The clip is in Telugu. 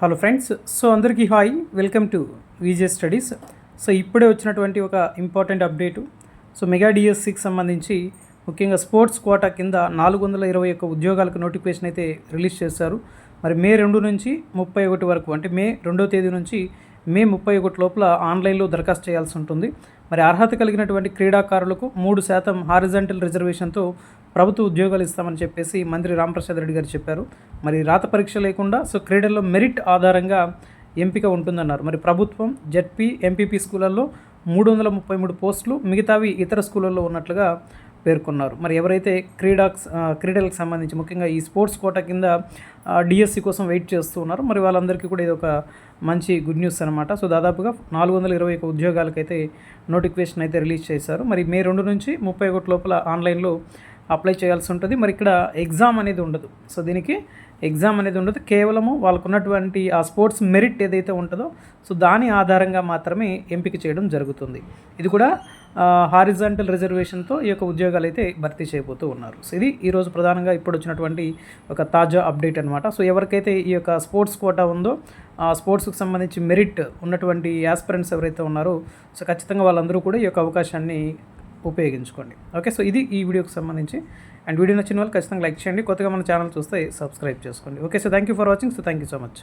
హలో ఫ్రెండ్స్ సో అందరికీ hi welcome to VJ studies so ఇప్పుడే వచ్చినటువంటి ఒక ఇంపార్టెంట్ అప్డేటు సో మెగా డిఎస్సికి సంబంధించి ముఖ్యంగా స్పోర్ట్స్ కోటా కింద నాలుగు వందల ఇరవై ఒక్క ఉద్యోగాలకు నోటిఫికేషన్ అయితే రిలీజ్ చేశారు. మరి మే రెండు నుంచి ముప్పై ఒకటి వరకు అంటే మే రెండో తేదీ నుంచి మే ముప్పై ఒకటి లోపల ఆన్లైన్లో దరఖాస్తు చేయాల్సి ఉంటుంది. మరి అర్హత కలిగినటువంటి క్రీడాకారులకు మూడు శాతం హారిజంటల్ రిజర్వేషన్తో ప్రభుత్వ ఉద్యోగాలు ఇస్తామని చెప్పేసి మంత్రి రామప్రసాద్ రెడ్డి గారు చెప్పారు. మరి రాత పరీక్ష లేకుండా సో క్రీడల్లో మెరిట్ ఆధారంగా ఎంపిక ఉంటుందన్నారు. మరి ప్రభుత్వం జెడ్పీ ఎంపీపీ స్కూళ్ళల్లో మూడు వందల ముప్పై మూడు పోస్టులు మిగతావి ఇతర స్కూళ్ళల్లో ఉన్నట్లుగా పేర్కొన్నారు. మరి ఎవరైతే క్రీడా క్రీడలకు సంబంధించి ముఖ్యంగా ఈ స్పోర్ట్స్ కోట కింద డిఎస్సి కోసం వెయిట్ చేస్తూ ఉన్నారు. మరి వాళ్ళందరికీ కూడా ఇది ఒక మంచి గుడ్ న్యూస్ అనమాట సో దాదాపుగా నాలుగు వందల ఇరవై ఒక ఉద్యోగాలకైతే నోటిఫికేషన్ అయితే రిలీజ్ చేశారు. మరి మే రెండు నుంచి ముప్పై ఒకటి లోపల ఆన్లైన్లో అప్లై చేయాల్సి ఉంటుంది. మరి ఇక్కడ ఎగ్జామ్ అనేది ఉండదు. సో దీనికి ఎగ్జామ్ అనేది ఉండదు. కేవలము వాళ్ళకున్నటువంటి ఆ స్పోర్ట్స్ మెరిట్ ఏదైతే ఉంటుందో సో దాని ఆధారంగా మాత్రమే ఎంపిక చేయడం జరుగుతుంది. ఇది కూడా హారిజాంటల్ రిజర్వేషన్తో ఈ యొక్క ఉద్యోగాలు అయితే భర్తీ చేయబోతూ ఉన్నారు. సో ఇది ఈరోజు ప్రధానంగా ఇప్పుడు వచ్చినటువంటి ఒక తాజా అప్డేట్ అనమాట సో ఎవరికైతే ఈ యొక్క స్పోర్ట్స్ కోటా ఉందో ఆ స్పోర్ట్స్కి సంబంధించి మెరిట్ ఉన్నటువంటి యాస్పిరెంట్స్ ఎవరైతే ఉన్నారో సో ఖచ్చితంగా వాళ్ళందరూ కూడా ఈ యొక్క అవకాశాన్ని ఉపయోగించుకోండి. ఓకే సో ఇది ఈ వీడియోకి సంబంధించి. అండ్ వీడియో నచ్చిన వాళ్ళు ఖచ్చితంగా లైక్ చేయండి. కొత్తగా మన ఛానల్ చూస్తే సబ్స్క్రైబ్ చేసుకోండి. Okay so thank you for watching so thank you so much